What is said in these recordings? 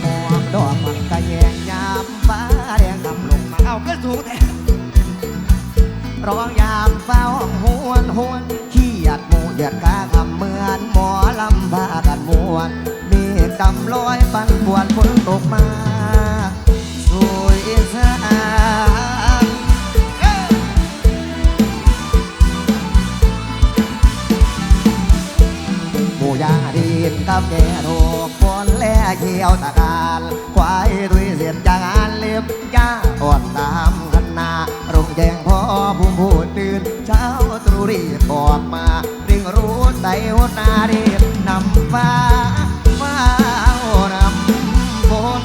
หมวกดอกมันกะแยงยามฟ้าแดงกำลงมาเอาก็สูงแท้ร้องยามเฝ้าหวนหวนขี้หยาดหมูหยัดกาคำเหมือนหมอลำพากันมวนมีกำลอยปันปวนฝนตกมา บแก่โรคฝนแลเขียวตะการควายดุยเสียนจางานเล็บยาอ่อนตามคันนารุ่งแจงพ่อผู้ผู้ตื่นเช้าตรู่รีบอกมาริ่งรู้ใจหัวนาเรียบนำฟ้าฟ้านำฝน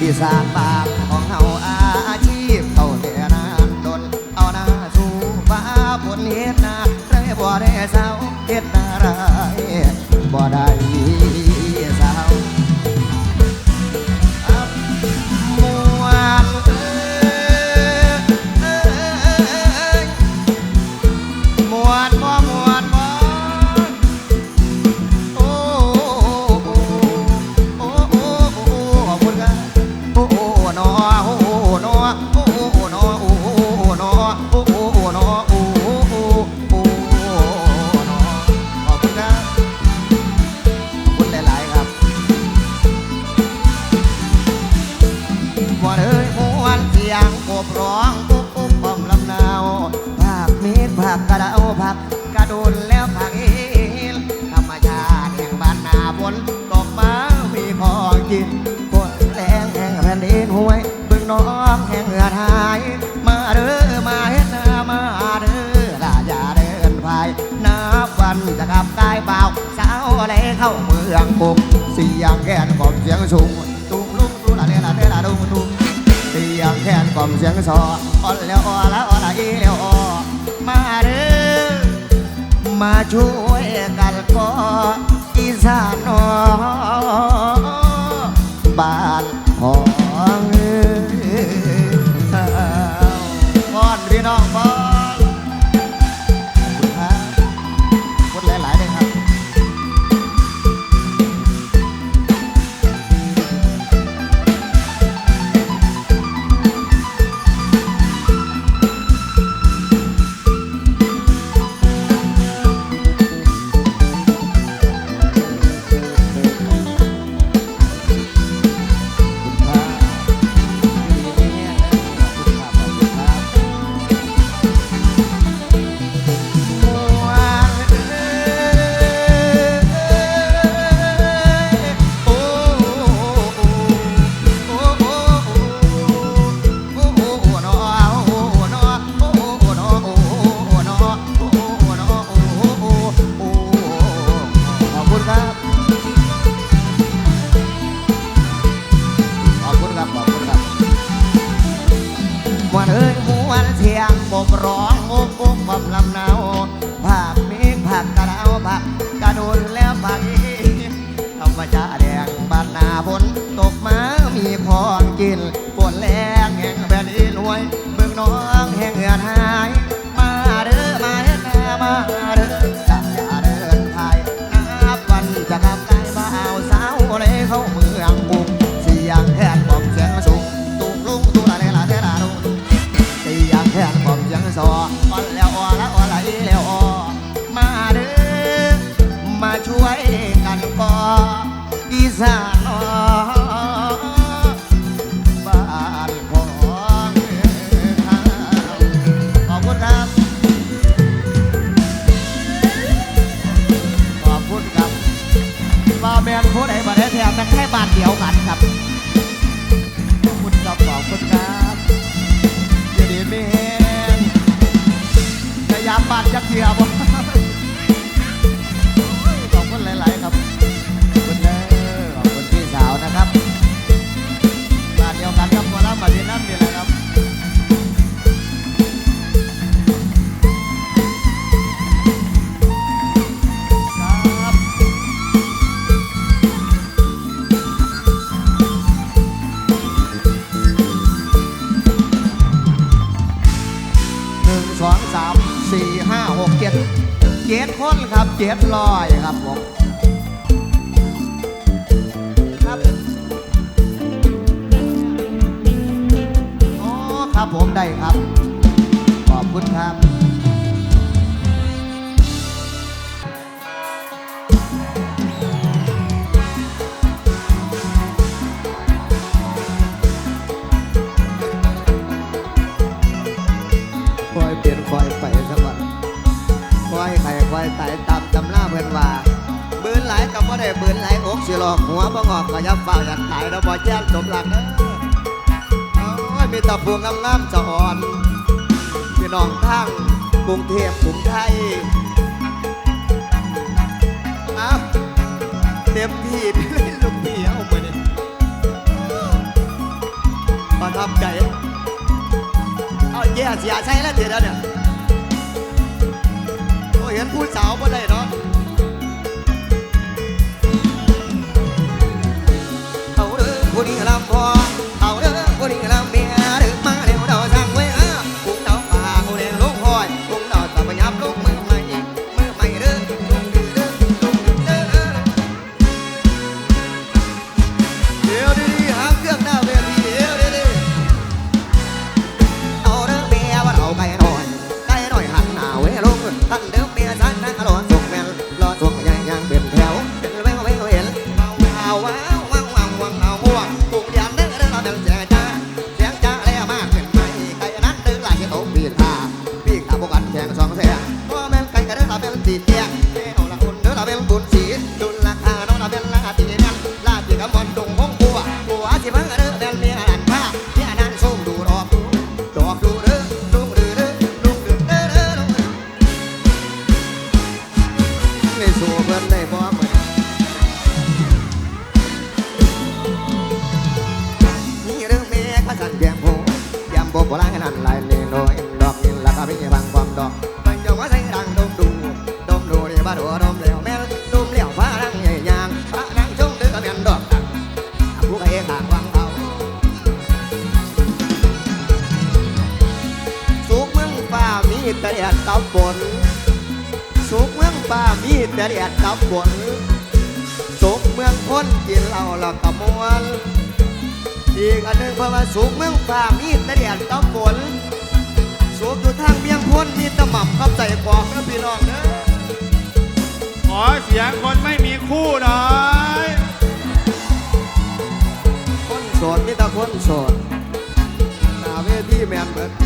อีสานบ้า วันจะกลับกายเปล่าเช้าเลยเข้าเมืองปุกเสียงแคนกล่อมเสียงสูงตุ้งลุงตุ้งละเลละเดละดุงตุ้งเสียงแคนกล่อมเสียงซออ่อนแล้วอ่อละอ่อละอีแล้วอ่อมาเด้อมาช่วยกันก็อีสานนอบา วนเสียงบบร้อง สานอบ้านของเราขอบคุณครับ ขอบคุณครับบาแมนผู้ใดบ่ได้แถมแต่แค่บาทเดียวกันครับ ขอบคุณครับขอบคุณครับอยินดีไม่แห้งพยายามบาทจักเทียบ เจ็ดลอยครับผม อกหัวบ่งอกก็ยับเฝ้าอยากตายแล้วบ่แจ้งสมหลักเด้อโอ้ยมีตะพวงงามๆจะอ่อนพี่น้องทั้งกรุงเทพกรุงไทยอ้าวเต็มที่ไปเลยลูกเพี่เอามาเนี่ยปรทับใจเอาเยี่เสียใช่แล้วเดี๋ยวเนี่ยโอ้เห็นผู้สาวบ่ได้ Yeah. แดดตับบนสุกเมืองป่ามีแต่แดดตับบนสุกเมืองพ้นกินเหล้าแล้วก็มวนอีกอันหนึ่งเพราะว่าสุกเมืองป่ามีแต่แดดตับบนสุกอยู่ทางเมืองพ้นมีตะหม่ำกับใจกอกนะพี่น้องเด้อขอเสียงคนไม่มีคู่หน่อยคนโสดมีแต่คนโสดหน้าเวทีแมนเบิด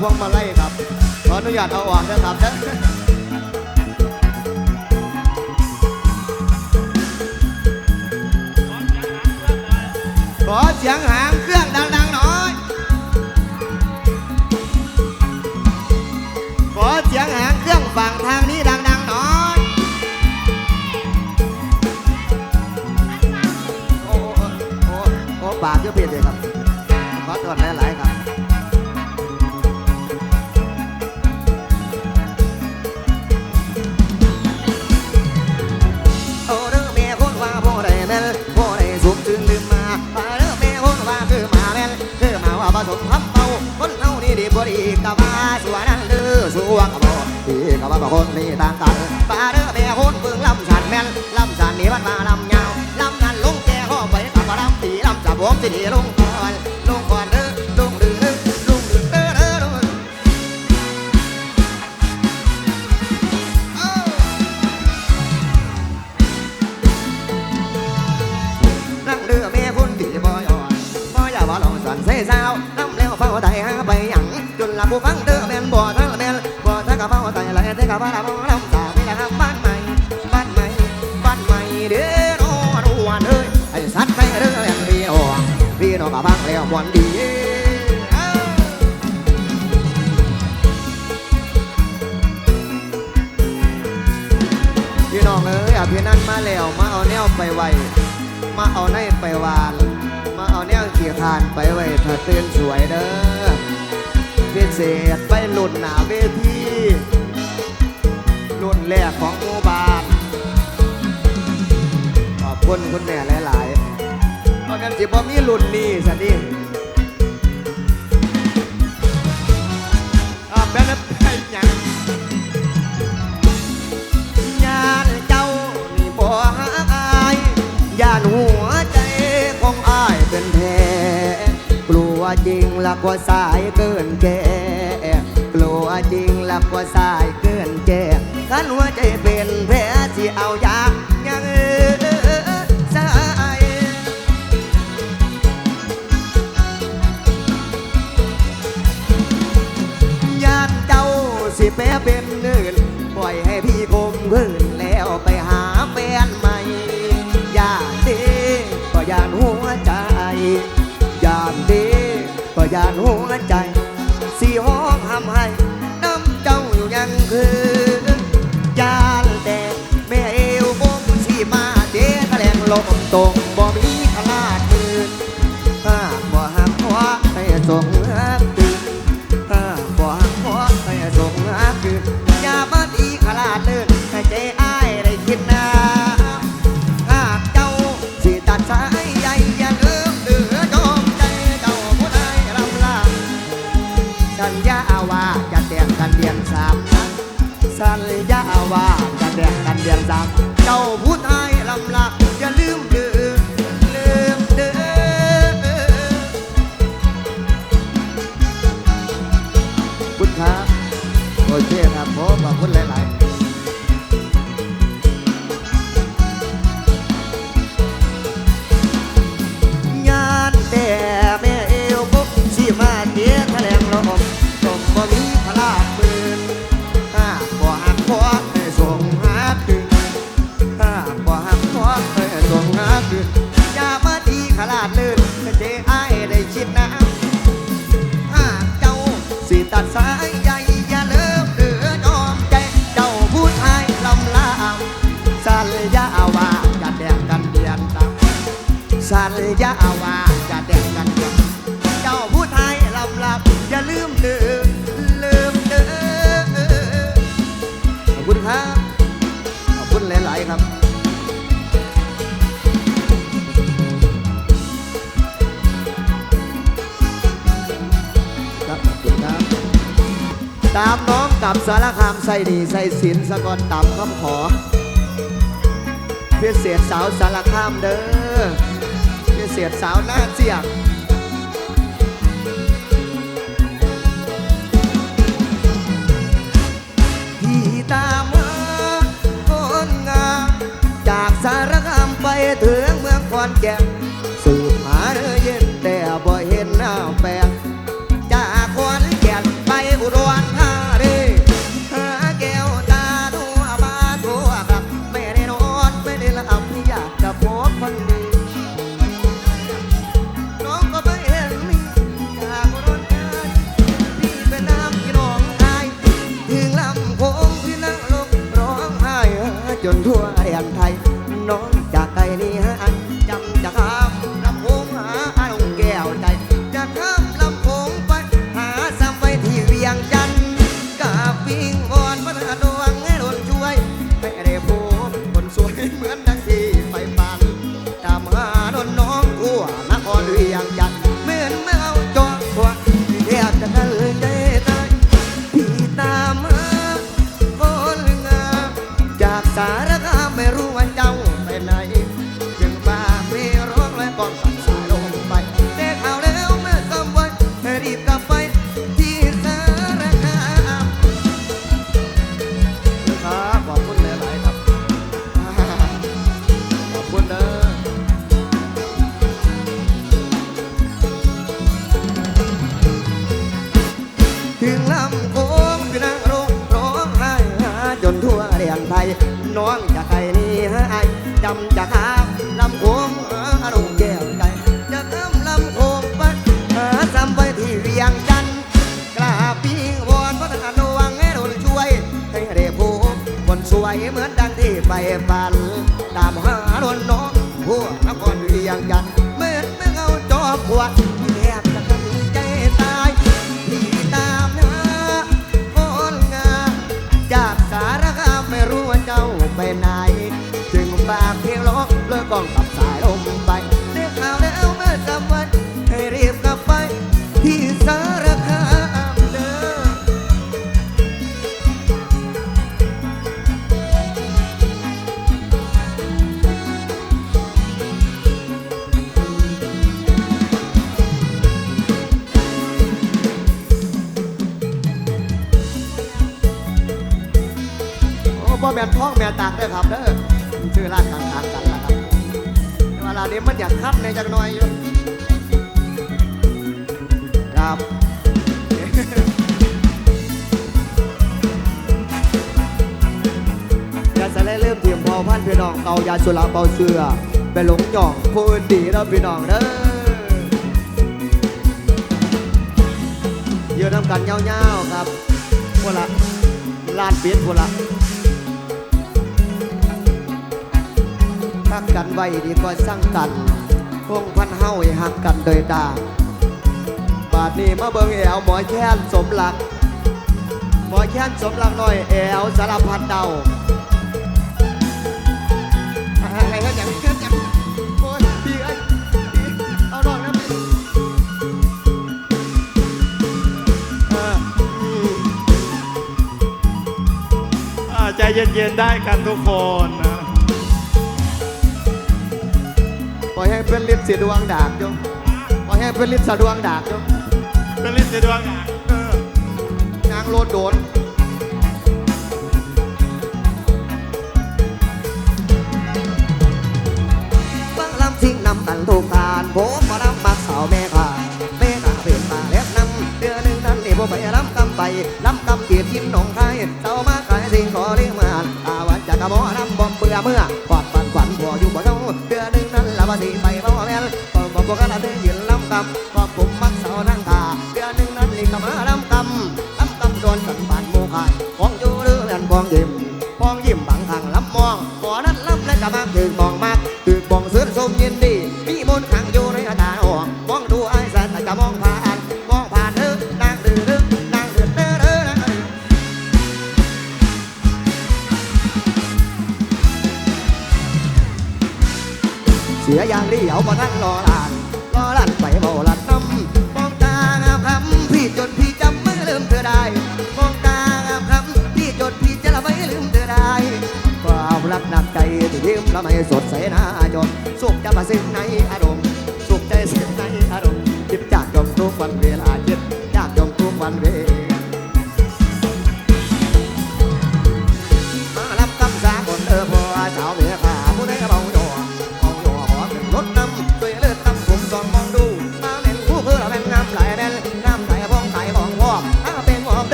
พวงมาไล่ครับ ขออนุญาตเอาออกนะครับขอเสียงหางเครื่องดังๆหน่อย ขอเสียงหางเครื่องฝั่งทางนี้ดังๆหน่อยโอ้โอ้โอ้โอ้ปากเยอะเพียนเลยครับขอตรวจหลาย ดีกะว่าสวนันเด้อสวงกะบ่ดีกะว่าบ่คนนี่ต่างกันป่าเด้อแม่คนเบิ่งลำสันแม่นลำสันนี่มันมาลำยาวลำนั้นลุงแก่ห้อไปกับ่ลำตีลำจับวงสิดีลุง ผู้ฟังเด้อแม่นบ่ทั้งละแม่นบ่ทั้งกะเป๋าไตไหลเด้อกะบ้าละบ่ลำสาวนี่ละครับบ้านใหม่บ้านใหม่บ้านใหม่เด้อน้อวันเอ้ยไอ้สัตว์ไปเด้อแม่นพี่น้องพี่น้องกะบังแล้วม่วนดีพี่น้องเอ้ยอภินันมาแล้วมาเอาแนวไปไวมาเอาในไปวาน มาเอาแนวเกี่ยคานไปไว้ถ้าตื่นสวยเด้อ เศษไปหลุดหนาเวทีรุ่นแรกของหมู่บ้าน ขอบคุณคุณแม่หลายๆเพราะงั้นสิบ่มีรุ่นนี้สันนี่ ลักกว่าสายเกินแก่กลัวจริงลักกว่าสายเกินแก่ขันหัวใจเป็นแผลสิเอา ตรงบ่มีขลาดมืนถ้าบ่หักหัวให้ส่งหักตื่นถ้าบ่หักพอให้ส่งหาคืนอย่ามาดีขลาดเลื่นให้ใจอ้ายได้คิดนะหากเจ้าสิตัดสายใยอย่าลืมเดือจอมใจเจ้าผู้ใดลำลาสัญญาว่าจะแต่งกันเดือนสามนะสัญญาว่าจะแต่งกันเดือนสามเจ้าผู้ ตามน้องกับสารคามใส่ดีใส่สินสะกอนต่ำคำขอ เพื่อเสียดสาวสารคามเด้อเพื่อเสียดสาวหน้าเจียกที่ตามมาคนงามจากสารคามไปถึงเมืองขอนแก่นสืบหาเนื้อเย็นแต่บ่เห็นหน้าแปล เหมือนดังที่ไปฝันตามหาลนน้องหัวนครเวียงจันเหมือนเมื่อเอาจอบขวดแทบจะทำใจตายที่ตามหาคนงามจากสารคามไม่รู้ว่าเจ้าไปไหน จึงฝากเพลงร้องเลิกกองกับ แม่นท้องแม่ตากเด้อครับเด้อชื่อร้านต่างๆกันละครับแต่เวลานี้มันอยากคัดในจักหน่อยอยู่ครับอย่าสะเล่เริ่มเทียมพอพันพี่น้องเตายาสุราเบาเสือไปหลงจ่องผู้อื่นดีแล้วพี่น้องเด้อเยอะน้ำกันเงาๆครับพวกละลานเปียนพวกละ ทักกันไว้ดีกว่าสร้างกันพงพันเฮาให้หักกันโดยตาบาดนี้มาเบิ่งแอวหมอแค้นสมหลัก หมอแค้นสมหลักหน่อยแอวสารพัดเดาอะไรก็อย่างก็อย่างโอ้ยพี่เอ้เอาดอกนะพี่ใจเย็นๆได้กันทุกคนนะ อยให้เป็นลิศสีดวงดากจงปล่อยให้เป็นลิศสะดวงดากจงเป็นลิสีดวงอะเออนางโลดโดนฟังลำซิ่งนำกันทุกการผมมาลำมักสาวแม่ขาแม่ขาเป็นมาแล้วนำเดือนหนึ่งนั้นนี่ผมไปลำกำไปลำกำเกียรติยินหนองไทยเจ้ามาขายสิ่งขอเลี้ยงมาอาวันจากกระหมอลำบอมเบื่อเมื่อ ดีไปบ่แม่นก็บอกบอกกันละเดือนยืนลำกำก็ผมมักสาวนั่งตาเดือนหนึ่งนั้นนี่ก็มาลำกำลำกำโดนสันบานโมกายของอยู่เรือเรือนบองยิ้มพองยิ้มบางทางลำมองก่อนั้นลำและก็มากถือมองมากถือมองเสื้อสมยินดี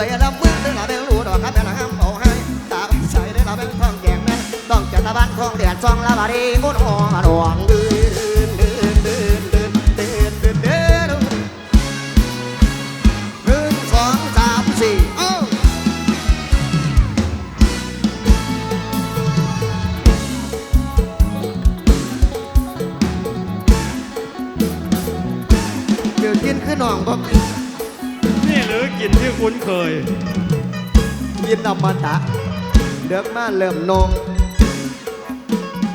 ไปรับมือเดือนละเป็นรู้ดอกครับแต่ละห้ามเอาให้ตาใส่ได้ละเป็นทองแยงนั้นต้องจัดตะบันทองเดือนสองละบารีกุนหอ ตะ เดือกมาเริ่มนง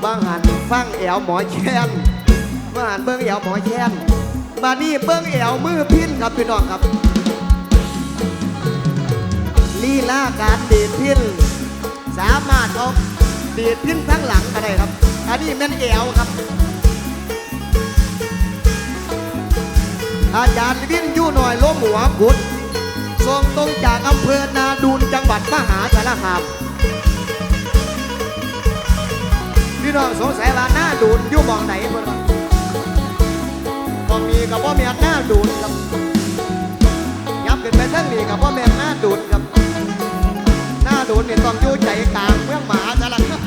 บางหันฟังแอวหมอแค้นบางหันเบิ้งแอวหมอแค้นมานี่เบิ้งแอวมือพินครับพี่น้องครับลีลาการดีดพินสามารถเอาดีดพินทั้งหลังก็ได้ครับ อันนี้แม่นแอวครับ อาจารย์วินยู่หน่อยล้มหัวกุด ส่งตรงจากอำเภอนาดูนจังหวัดมหาสารคามพี่น้องสงสัยว่าหน้าดูนอยู่มองไหนเพื่อนมองมีกับพ่อแม่นหน้าดูนครับยับขึ้นไปทั้งนี้กับพ่อแม่นหน้าดูนครับหน้าดูนนี่ต้องอยู่ใจกลางเมืองมหาสารคาม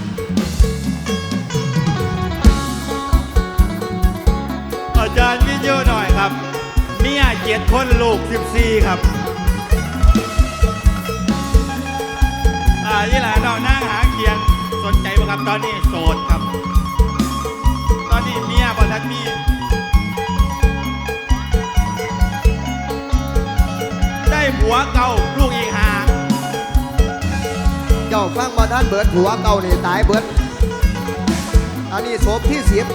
อาจารย์วินโยหน่อยครับ เมียเจ็ดคนลูกสิบสี่ครับ ยี่หลาน้องนั่งหางเคียงสนใจป่ครับตอนนี้โสดครับ ตอนนี้เมียบอทันมีได้ผัวเก่าลูกอีกหาเจ้าฟังมาท่านเบิดผัวเก่านี่ตายเบิด อันนี้ศพที่สิบ